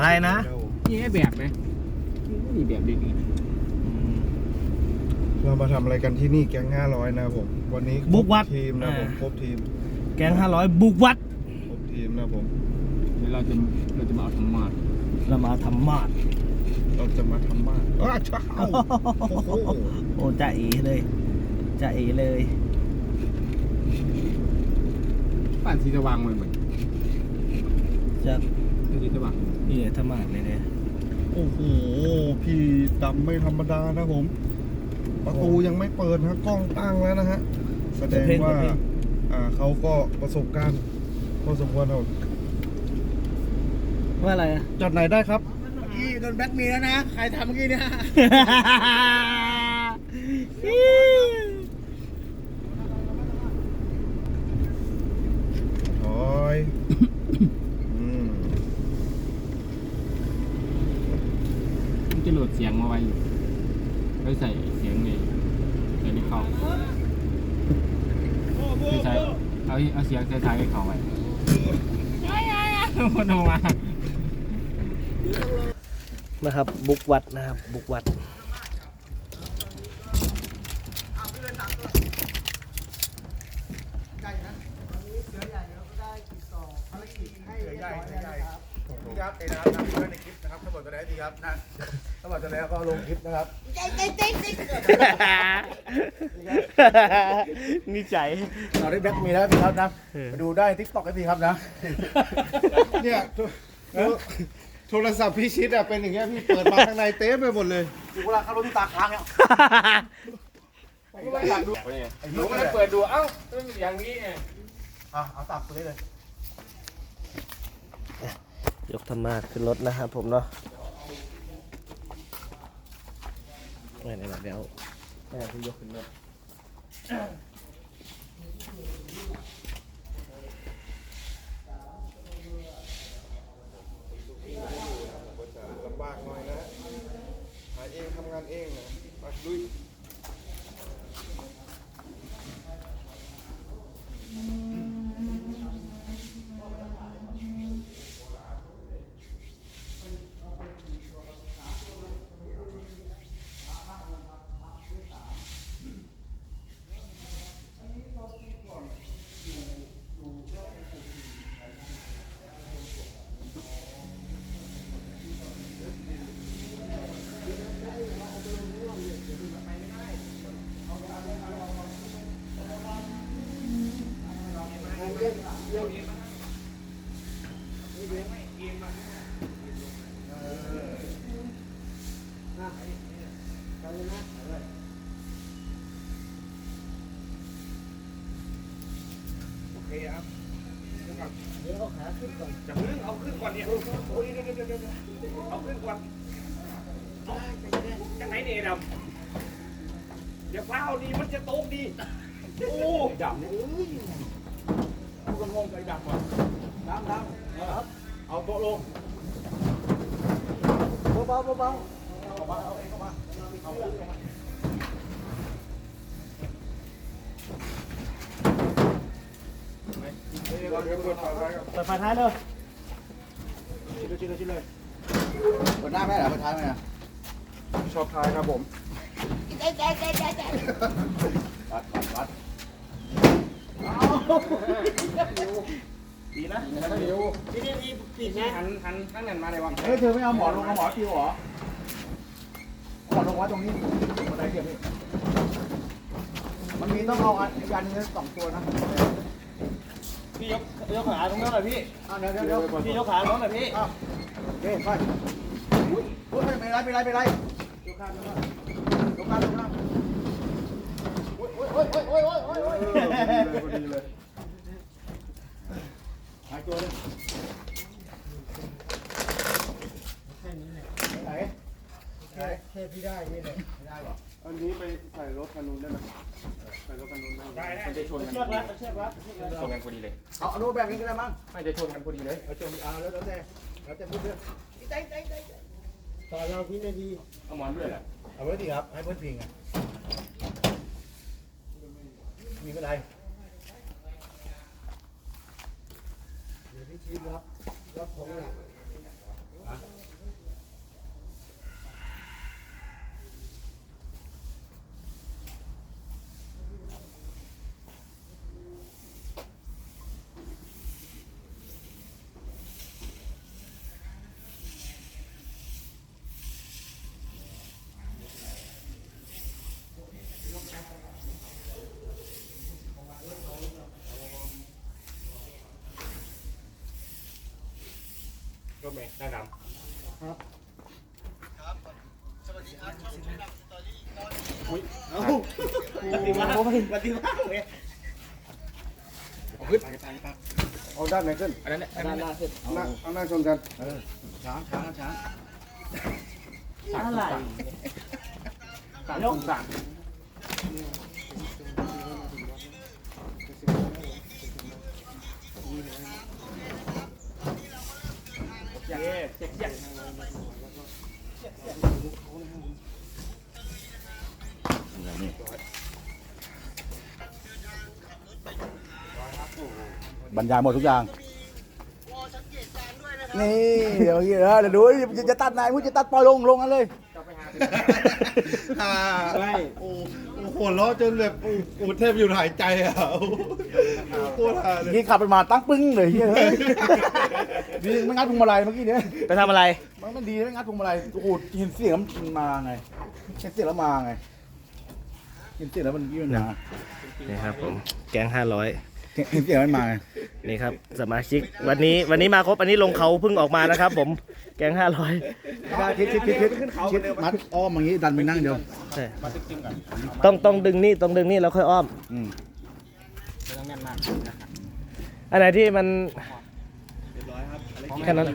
อะไรนะครับผมนี่ให้แบบไหมนี่แบบดีเรามาทำอะไรกันที่นี่แก๊งห้าร้อยนะครับผมวันนี้ครบุกวัดทีมนะครับผมอ่า ครบทีมแกงห้าร้อยบุกวัด ครบทีมนะครับผมๆเดี๋ยวเราจะเราจะมาเอาธรรมะเรามาทำมาดเราจะมาทำบ้านอ้าวเช้าโอ้โหโอ้จ่าเอเลยจ่าเอเลยบ้านสีสว่างเหมือนเหมือนจะสีสว่าง นี่ทำมาดเลยเนี่ยโอ้โห พี่ดำไม่ธรรมดานะผม ประตูยังไม่เปิดนะกล้องตั้งแล้วนะฮะ แสดงว่า อ่าเขาก็ประสบการณ์พอสมควรครับว่าอะไรอะจอดไหนได้ครับพี่โดนแบล็กเมย์แล้วนะ ใครทำเมื่อกี้เนี่ย ถอย อืม มันจะโหลดเสี ยงมาไว้อยู่ไว้ใส่เสียงในในนี้เข้าไม่ใช่เอาเอาเสียงใส่ๆให้เขาไว้คนออกมานะครับบุกวัดนะครับบุกวัด ใหญ่ใหญ่พี่ ครับเอ็นะครับนะเพื่อนในคลิปนะครับทั้งหมดจะได้วดีครับนะทั้งหมดจะแล้วก็ลงคลิปนะครับนี่ใจ เราได้แบล็กเมย์แล้วพี่ครับนะไปดูได้ทิกตอกกันพี่ครับนะ เนี่ยโทรโทรศัพท์พี่ชิดอะเป็นอย่างเงี้ยพี่เปิดมาข้างในเต็มไปหมดเลยดูเวลาเขาลงที่ตาค้างเนี่ยผมก็อยากดูผมก็เลยเปิดดูเอ้ามันเป็นอย่างนี้ไงอะเอาตับตัวนี้เลย ยกธรรมาสขึ้นรถนะครับผมเนาะไม่ไหนๆเดี๋ยวแม่คือยกขึ้นรถลำบากหน่อยนะหาเองทำงานเองนะมาลุย จะพึ่งเอาขึ้นก่อนเนี่ยโอ้ยเดี๋ยวเดี๋ยวเดี๋ยวเอาขึ้นก่อนจะไหนเนี่ยดำอย่าเฝ้าดีมันจะตกดีโอ้ดำเนี่ยกูก็งงกับไอ้ดำว่ะดำดำครับ เอาโต๊ะลงเบาๆเบาๆเอามาเอาเองเข้ามาเอาขึ้นลงมาเปิดฝาท้ายครับเปิดไฟท้ายเลยชิเลยชิเลยชิเลยเปิดหน้าไม่เหรอเปิดท้ายไหม่ได้ชอบท้ายครับผมวัดวัดวัด ดีนะไม่เร็วนี่นี่นี่ปิดนะหันหันข้างนั้นมาเลยว่ะเฮ้ยเธอไม่เอาหมอนลงเอาหมอนปิวเหรอเอาหมอนลงไว้ตรงนี้บันไดเดียวพี่มันมีต้องเอาอันอีกอันหนึงสองตัวนะพี่ยกยกขาตรงนั้นหน่อยพี่อะเดี๋ยวเดี๋ยวเดี๋ยวพี่ยกขาตรงนั้นหน่อยพี่อ้าวโอเคไปอุ้ยอุ้ยไม่เป็นไรไม่เป็นไรไม่เป็นไรยกข้ามยกข้ามยกข้ามยกข้ามโอ้ยโอ้ยโอ้ยโอ้ยโอ้ยโอ้ย โอ้ยเออพอดีเลยพอดีเลยหายตัวเลยไหนไหนแค่พี่ได้นี่เลยไม่ได้หรออันนี้ไปใส่รถคันนู้นได้ไหมใส่รถคันนู้นได้ไหมมันจะชนกันเชือกรัดเชือกรัดชนกันพอดีเลยเอาเอาโน้ตแบบนี้ก็ได้มั้งไม่จะชนกันพอดีเลยเอาจมเอาแล้วแล้วแต่แล้วแต่พูดเรื่องต่อเราพินาทีเอาหมอนด้วยแหละเอาไว้ดีครับให้เพื่อนพิงอะมีเป็นไรเดี๋ยวพี่ชี้รับรับของหนัก ก็ไม่ได้ดปฏิวัติปฏิวัติเว้ยเอาด้านไหนขึ้นำอันนั้นแหละอันด้านั้นนหแหน้าละขึ้นเอาหน้าเอาหน้าชนกันช้างช้างช้างอะไรสามคูณสาม บรรยายหมดทุกอย่าง นี่เดี๋ยวเดี๋ยวเดี๋ยวดูจะจะตัดไหนมึงจะตัดปล่อยลงลงกันเลย อ่าโอ้โอ้ หัวเราะจนแบบโอ้โอ้แทบอยู่หายใจอะโอ้โอ้โคตรฮาเลยนี่ขับไปมาตั้งปึ้งเลยเฮ้ยดีไม่งัดพวงมาลัยเมื่อกี้เนี้ยไปทำอะไร มันมันดีไม่งัดพวงมาลัยโอ้โหเห็นเสียงมันมาไงเห็นเสียงแล้วมาไงเห็นเสียงแล้วมันยื่นมานี่ครับผม แก๊งห้าร้อย เห็นเสียงมันมาไงนี่ครับสมาชิกวันนี้วันนี้มาครบอันนี้ลงเขาเพิ่งออกมานะครับ ผมแก๊งห้าร้อยคิดคิดคิดคิดคิดมัดอ้อมอย่างงี้ดันไปนั่งเดียวใช่ต้องต้องดึงนี่ต้องดึงนี่แล้วค่อยอ้อมอืมไม่ต้องแน่นมากอันไหนที่มันแค่นั้น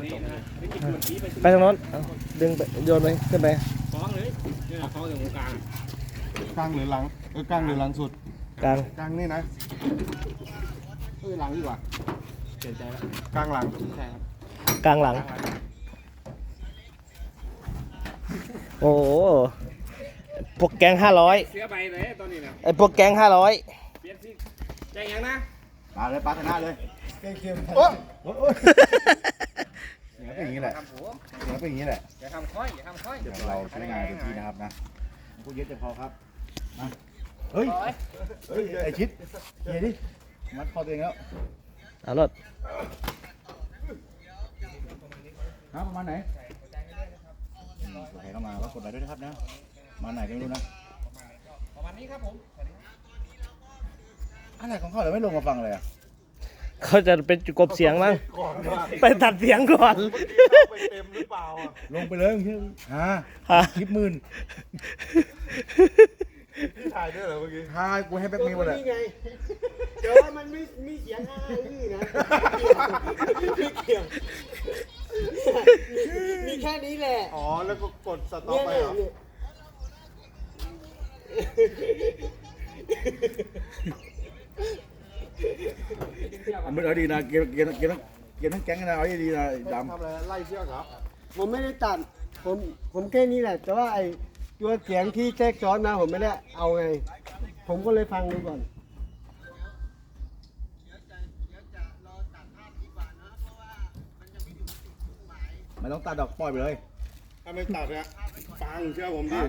ไปทางโน้นเอาดึงไปโยนไปขึ้นไปฟ้องเลยนี่เราฟ้องจากตรงกลางกลางหรือหลังเออกลางหรือหลังสุดกลางกลางนี่นะ เฮ้ยหลังดีกว่าเปลี่ยนใจแล้วกลางหลังใช่ครับกลางหลังโอ้โหพวกแก๊งห้าร้อยเสียไปเลยตอนนี้นะไอพวกแก๊งห้าร้อยเปลี่ยนสิใจยังนะมาเลยปาชนะเลยโอ้เนี่ยเป็นอย่างนี้แหละเนี่ยเป็นอย่างนี้แหละอย่าทำค่อยอย่าทำค่อยเดี๋ยวเราใช้งานเต็มที่นะครับนะพูดเยอะจะพอครับมาเฮ้ยเฮ้ยไอชิดเฮียดิ มัดคอตัวเองแล้วเอารถฮะประมาณไหนอืมใครเข้ามาก็กดไลค์ด้วยนะครับนะ มาไหนก็ไม่รู้นะ ประมาณนี้ครับผม อะไรของเขาเลยไม่ลงมาฟังเลยอะเขาจะเป็นกบเสียงมั้งไปตัดเสียงก่อน ไปเต็มหรือเปล่าอะลงไปเลยมึงเชื่อฮะฮะคลิปหมื่นพี่ ถ่ายด้วยเหรอเมื่อกี้ฮากูให้แบ็คมีหมดเลยเจอมันไม่มีเสียงอะไรนี่นะไม่เกี่ยวมีแค่นี้แหละอ๋อแล้วก็กดสต็อปเนี่ยไปเหรอเนี่ยมันเอาดีนะเกมเกมเกมทั้งเกมทั้งแก๊งนะเอาดีๆนะดำทำอะไรไล่เชือกเหรอผมไม่ได้ตัดผมผมแค่นี้แหละแต่ว่าไอ้ ตัวเสียงที่แทรกซ้อนมาผมไม่ได้เอาไง ผมก็เลยฟังดูก่อนไม่ต้องตัดดอกปล่อยไปเลย ถ้าไม่ตัดเนี่ยฟังเชื่อผมดิ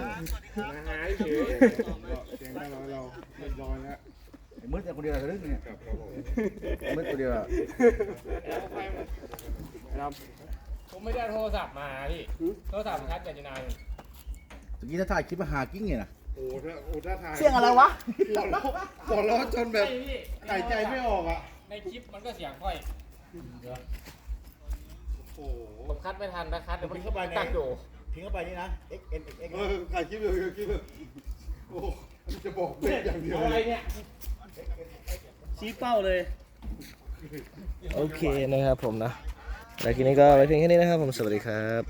มาหาเฉยเสียงได้ร้อยเราเรียบร้อยแล้วไอ้มืดแต่คนเดียวทะลึ่งเนี่ยครับครับผมมืดคนเดียวอะผมไม่ได้โทรศัพท์มาพี่ โทรศัพท์ชัดจากจีนาย ตะกี้ถ้าถ่ายคลิปมาหากิ้งไงนะโอ้ถ้าโอ้ถ้าถ่ายเสียงอะไรวะ หัวเราะหัวเราะจนแบบพี่หายใจไม่ออกอะ ในคลิปมันก็เสียงค่อยโอ้โหผมคัดไม่ทันนะคัดเดี๋ยวมันเข้าไปในตัดอยู่ทิ้งเข้าไปนี่นะ x n x x เออถ่ายคลิปอยู่ถ่ายคลิปอยู่โอ้จะบอกเด็กอย่างเดียวอะไรเลยเนี่ยชี้เป้าเลย โอเคนะครับผมนะแล้วทีนี้ก็ไปเพียงแค่นี้นะครับผมสวัสดีครับ